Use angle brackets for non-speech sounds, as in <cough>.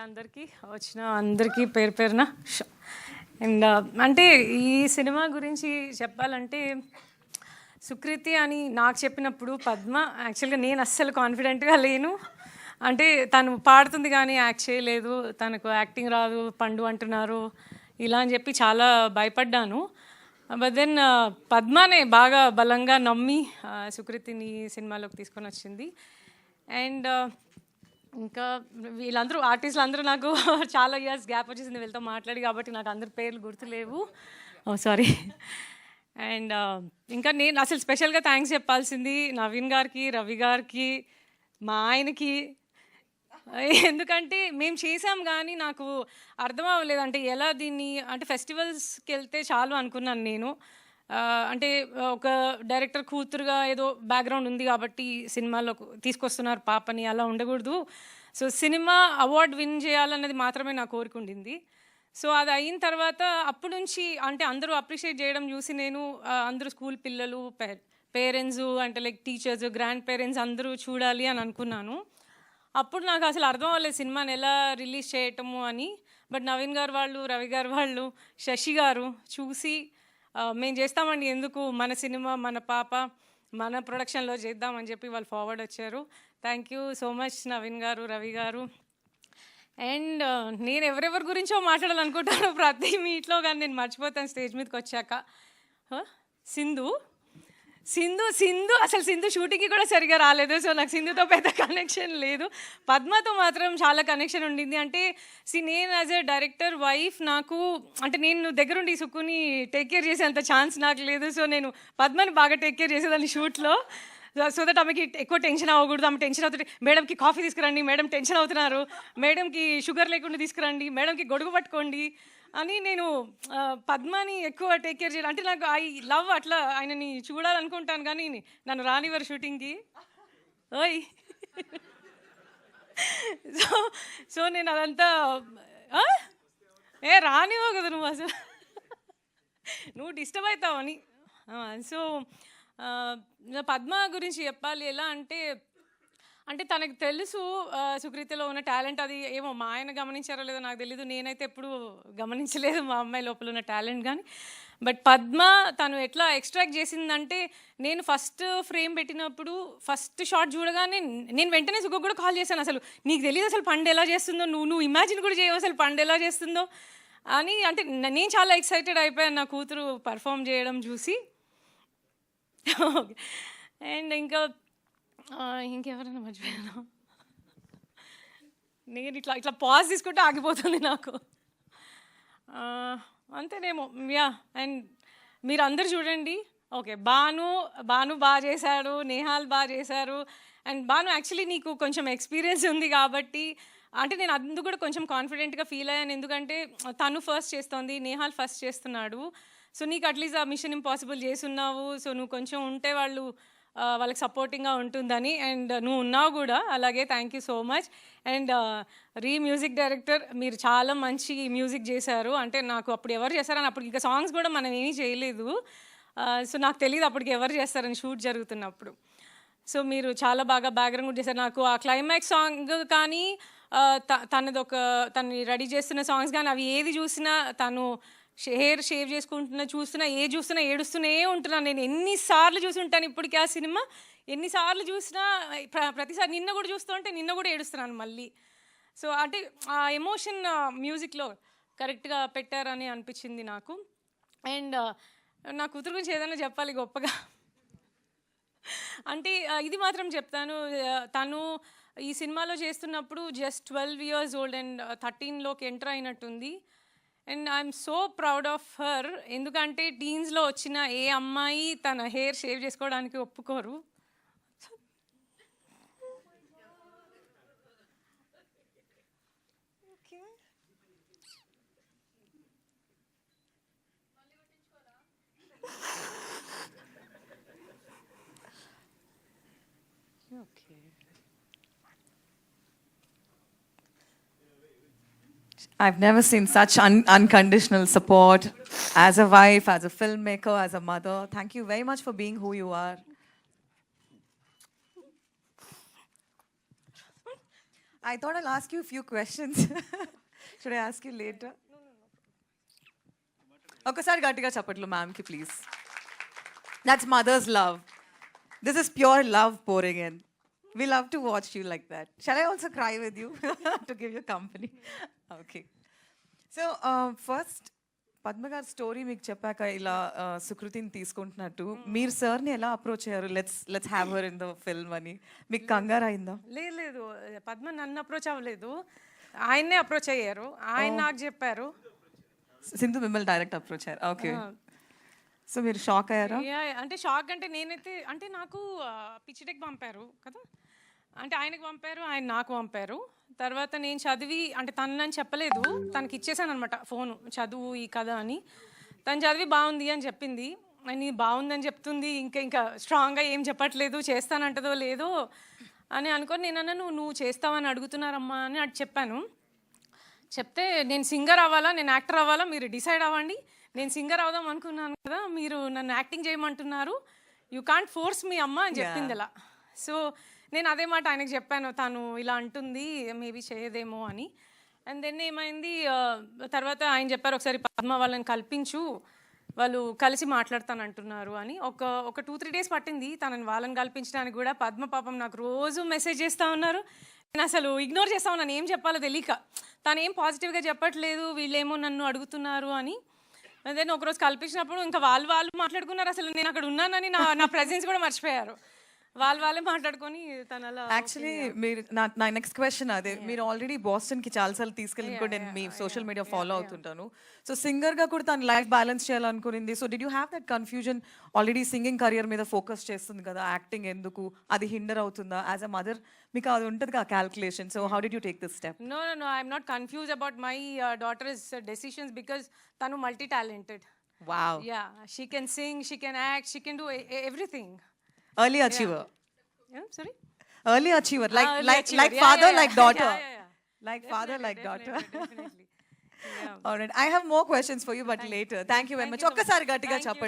అందరికీ వచ్చిన అందరికీ పేరు పేరున అండ్ అంటే ఈ సినిమా గురించి చెప్పాలంటే సుకృతి అని నాకు చెప్పినప్పుడు పద్మ యాక్చువల్గా నేను అస్సలు కాన్ఫిడెంట్గా లేను. అంటే తను పాడుతుంది కానీ యాక్ట్ చేయలేదు తనకు యాక్టింగ్ రాదు పండు అంటున్నారు ఇలా అని చెప్పి చాలా భయపడ్డాను. బట్ దెన్ పద్మనే బాగా బలంగా నమ్మి సుకృతిని సినిమాలోకి తీసుకొని వచ్చింది. అండ్ ఇంకా వీళ్ళందరూ ఆర్టిస్టులు అందరూ నాకు <laughs> చాలా ఇయర్స్ గ్యాప్ వచ్చేసింది వీళ్ళతో మాట్లాడి కాబట్టి నాకు అందరి పేర్లు గుర్తులేవు. Oh, సారీ అండ్ uh, ఇంకా నేను అసలు స్పెషల్గా థ్యాంక్స్ చెప్పాల్సింది నవీన్ గారికి రవి గారికి మా ఆయనకి. ఎందుకంటే మేము చేసాం కానీ నాకు అర్థం అవ్వలేదు. అంటే ఎలా దీన్ని అంటే ఫెస్టివల్స్కి వెళ్తే చాలు అనుకున్నాను నేను. అంటే ఒక డైరెక్టర్ కూతురుగా ఏదో బ్యాక్గ్రౌండ్ ఉంది కాబట్టి సినిమాలో తీసుకొస్తున్నారు పాపని అలా ఉండకూడదు. సో సినిమా అవార్డ్ విన్ చేయాలన్నది మాత్రమే నా కోరిక ఉండింది. సో అది అయిన తర్వాత అప్పటి నుంచి అంటే అందరూ అప్రిషియేట్ చేయడం చూసి నేను అందరూ స్కూల్ పిల్లలు పేరెంట్స్ అంటే లైక్ టీచర్స్ గ్రాండ్ పేరెంట్స్ అందరూ చూడాలి అని అనుకున్నాను. అప్పుడు నాకు అసలు అర్థం అవ్వలేదు సినిమాని ఎలా రిలీజ్ చేయటము అని. బట్ నవీన్ గారు వాళ్ళు రవి గారు వాళ్ళు శశి గారు చూసి మేము చేస్తామండి. ఎందుకు? మన సినిమా మన పాప మన ప్రొడక్షన్లో చేద్దామని చెప్పి వాళ్ళు ఫార్వర్డ్ వచ్చారు. Thank you so much Naveen గారు రవి గారు. అండ్ నేను ఎవరెవరి గురించో మాట్లాడాలనుకుంటాను ప్రతి మీట్లో కానీ నేను మర్చిపోతాను స్టేజ్ మీదకి వచ్చాక. సింధు? సింధు సింధు అసలు సింధు షూటింగ్కి కూడా సరిగా రాలేదు. సో నాకు సింధుతో పెద్ద <laughs> కనెక్షన్ లేదు. పద్మతో మాత్రం చాలా కనెక్షన్ ఉండింది. అంటే సి నేను యాజ్ ఎ డైరెక్టర్ వైఫ్ నాకు అంటే నేను దగ్గరుండి సుక్కుని టేక్ కేర్ చేసేంత ఛాన్స్ నాకు లేదు. సో నేను పద్మని బాగా టేక్ కేర్ చేసేదాన్ని షూట్లో. సో దట్ ఆమెకి ఎక్కువ టెన్షన్ అవ్వకూడదు. ఆమె టెన్షన్ అవుతుంది మేడంకి కాఫీ తీసుకురండి. మేడం టెన్షన్ అవుతున్నారు. మేడంకి షుగర్ లేకుండా తీసుకురండి. మేడంకి గొడుగు పట్టుకోండి. అని నేను పద్మాని ఎక్కువ టేక్ కేర్ చేయాలి అంటే నాకు ఐ లవ్ అట్లా ఆయనని చూడాలనుకుంటాను కానీ నన్ను రానివ్వరు షూటింగ్కి. ఓయ్. సో సో నేను అదంతా ఆ? ఏ రానివ్వ కదా నువ్వు అసలు. నువ్వు డిస్టర్బ్ అవుతావని. సో పద్మ గురించి చెప్పాలి ఎలా అంటే అంటే తనకు తెలుసు సుకృతిలో ఉన్న టాలెంట్ అది ఏమో మా ఆయన గమనించారో లేదో నాకు తెలీదు. నేనైతే ఎప్పుడు గమనించలేదు మా అమ్మాయి లోపల ఉన్న టాలెంట్ కానీ బట్ పద్మ తను ఎట్లా ఎక్స్ట్రాక్ట్ చేసిందంటే నేను ఫస్ట్ ఫ్రేమ్ పెట్టినప్పుడు ఫస్ట్ షాట్ చూడగానే నేను వెంటనే సుఖ కూడా కాల్ చేశాను. అసలు నీకు తెలియదు అసలు పండు ఎలా చేస్తుందో నువ్వు నువ్వు ఇమాజిన్ కూడా చేయవు అసలు పండు ఎలా చేస్తుందో అని అంటే నేను చాలా ఎక్సైటెడ్ అయిపోయాను నా కూతురు పర్ఫామ్ చేయడం చూసి. <laughs> అండ్ ఇంకా ఇంకెవరైనా మర్చిపోయాను నేను ఇట్లా ఇట్లా పాజ్ తీసుకుంటే ఆగిపోతుంది నాకు. అంతేనేమో. యా అండ్ మీరు అందరు చూడండి. ఓకే బాను బాను బాగా చేశాడు నేహాల్ బాగా చేశారు. అండ్ బాను యాక్చువల్లీ నీకు కొంచెం ఎక్స్పీరియన్స్ ఉంది కాబట్టి అంటే నేను అందుకు కూడా కొంచెం కాన్ఫిడెంట్గా ఫీల్ అయ్యాను. ఎందుకంటే తను ఫస్ట్ చేస్తోంది నేహాల్ ఫస్ట్ చేస్తున్నాడు. సో నీకు అట్లీస్ట్ ఆ మిషన్ ఇంపాసిబుల్ చేస్తున్నావు సో నువ్వు కొంచెం ఉంటే వాళ్ళు వాళ్ళకి సపోర్టింగ్గా ఉంటుందని అండ్ నువ్వు ఉన్నావు కూడా అలాగే thank you so much and re music director మీరు చాలా మంచి మ్యూజిక్ చేశారు. అంటే నాకు అప్పుడు ఎవరు చేశారని అప్పుడు ఇంకా సాంగ్స్ కూడా మనం ఏమీ చేయలేదు. సో నాకు తెలియదు అప్పటికి ఎవరు చేస్తారని షూట్ జరుగుతున్నప్పుడు. సో మీరు చాలా బాగా బ్యాక్గ్రౌండ్ కూడా చేశారు. నాకు ఆ క్లైమాక్స్ సాంగ్ కానీ త- తనది ఒక తను రెడీ చేస్తున్న సాంగ్స్ కానీ అవి ఏది చూసినా తను హెయిర్ షేవ్ చేసుకుంటున్నా చూస్తున్నా ఏ చూస్తున్నా ఏడుస్తూనే ఉంటున్నాను నేను ఎన్నిసార్లు చూసి ఉంటాను ఇప్పటికీ ఆ సినిమా. ఎన్నిసార్లు చూసినా ప్ర- ప్రతిసారి నిన్న కూడా చూస్తుంటే నిన్న కూడా ఏడుస్తున్నాను మళ్ళీ. సో అంటే ఆ ఎమోషన్ మ్యూజిక్లో కరెక్ట్గా పెట్టారని అనిపించింది నాకు. అండ్ నా కూతురు గురించి ఏదైనా చెప్పాలి గొప్పగా? అంటే ఇది మాత్రం చెప్తాను. తను ఈ సినిమాలో చేస్తున్నప్పుడు just twelve years old and థర్టీన్లోకి enter అయినట్టుంది. And I'm so proud of her ఎందుకంటే టీన్స్లో వచ్చిన ఏ అమ్మాయి తన హెయిర్ షేవ్ చేసుకోవడానికి ఒప్పుకోరు. I've never seen such un- unconditional support as a wife, as a filmmaker, as a mother. Thank you very much for being who you are. I thought I'll ask you a few questions. <laughs> Should I ask you later? ఒకసారి గట్టిగా చెప్పట్లు మ్యామ్కి please that's mother's love this is pure love pouring in we love to watch you like that shall I also cry with you <laughs> to give you company Okay so first Padma గారి story మీకు చెప్పాక ఇలా uh, సుకృతిని తీసుకుంటున్నట్టు. మీరు సార్ని ఎలా approach అయ్యారు? Let's let's have her in the film అని. మీకు కంగారు అయిందా? లేదు లేదు. పద్మ నన్ను అప్రోచ్ అవ్వలేదు. ఆయన్నే అప్రోచ్ అయ్యారు. ఆయన నాకు చెప్పారు. సింధు మిమ్మల్ని డైరెక్ట్ అప్రోచ్ అయ్యారు. ఓకే సో మీరు షాక్ అయ్యారా? అంటే షాక్ అంటే నేనైతే అంటే నాకు పిచ్చిటెక్ పంపారు కదా. అంటే ఆయనకు పంపారు ఆయన నాకు పంపారు. తర్వాత నేను చదివి అంటే తను నన్ను చెప్పలేదు. తనకి ఇచ్చేసాను అనమాట ఫోను చదువు ఈ కథ అని. తను చదివి బాగుంది అని చెప్పింది. అని బాగుందని చెప్తుంది ఇంకా ఇంకా స్ట్రాంగ్గా ఏం చెప్పట్లేదు చేస్తానంటదో లేదో అని అనుకొని నేను అన్నాను నువ్వు చేస్తావని అడుగుతున్నారమ్మా అని అటు చెప్పాను. చెప్తే నేను సింగర్ అవ్వాలా నేను యాక్టర్ అవ్వాలా మీరు డిసైడ్ అవ్వండి. నేను సింగర్ అవుదాం అనుకున్నాను కదా మీరు నన్ను యాక్టింగ్ చేయమంటున్నారు. యూ కాంట్ ఫోర్స్ మీ అమ్మ అని చెప్పింది ఇలా సో నేను అదే మాట ఆయనకు చెప్పాను తను ఇలా అంటుంది మేబీ చేయదేమో అని. అండ్ దెన్ ఏమైంది తర్వాత ఆయన చెప్పారు ఒకసారి పద్మ వాళ్ళని కల్పించు వాళ్ళు కలిసి మాట్లాడతాను అంటున్నారు అని. ఒక ఒక టూ త్రీ డేస్ పట్టింది తనని వాళ్ళని కల్పించడానికి కూడా. పద్మ పాపం నాకు రోజు మెసేజ్ చేస్తూ ఉన్నారు. నేను అసలు ఇగ్నోర్ చేస్తా ఉన్నాను ఏం చెప్పాలో తెలియక. తను ఏం పాజిటివ్గా చెప్పట్లేదు వీళ్ళేమో నన్ను అడుగుతున్నారు అని. దెన్ ఒకరోజు కల్పించినప్పుడు ఇంకా వాళ్ళు వాళ్ళు మాట్లాడుకున్నారు అసలు నేను అక్కడ ఉన్నానని నా నా ప్రెజెన్స్ కూడా మర్చిపోయారు. వాళ్ళు వాళ్ళే మాట్లాడుకొని తను యాక్చువల్లీ మీరు నా నా నెక్స్ట్ క్వశ్చన్ అదే. మీరు ఆల్రెడీ బాస్టన్కి చాలాసార్లు తీసుకెళ్ళి కూడా నేను మీ సోషల్ మీడియా ఫాలో అవుతుంటాను. సో సింగర్గా కూడా తను life balance చేయాలనుకునింది. So did you have that confusion already singing career మీద ఫోకస్ చేస్తుంది కదా. యాక్టింగ్ ఎందుకు? అది హిండర్ అవుతుందా? యాజ్ అ మదర్ మీకు అది ఉంటుంది కదా calculation so how did you take this step no no no I'm not confuse about my daughter's decisions because తను multi talented wow yeah she can sing she can act she can do everything Early achiever sorry early achiever like early like achiever. Like Yeah, father yeah, like yeah. Daughter Yeah, yeah, yeah. Like father like daughter definitely. <laughs> Yeah. All right. I have more questions for you, but later. Thank you very much. ఒక్కసారి గట్టిగా చెప్పండి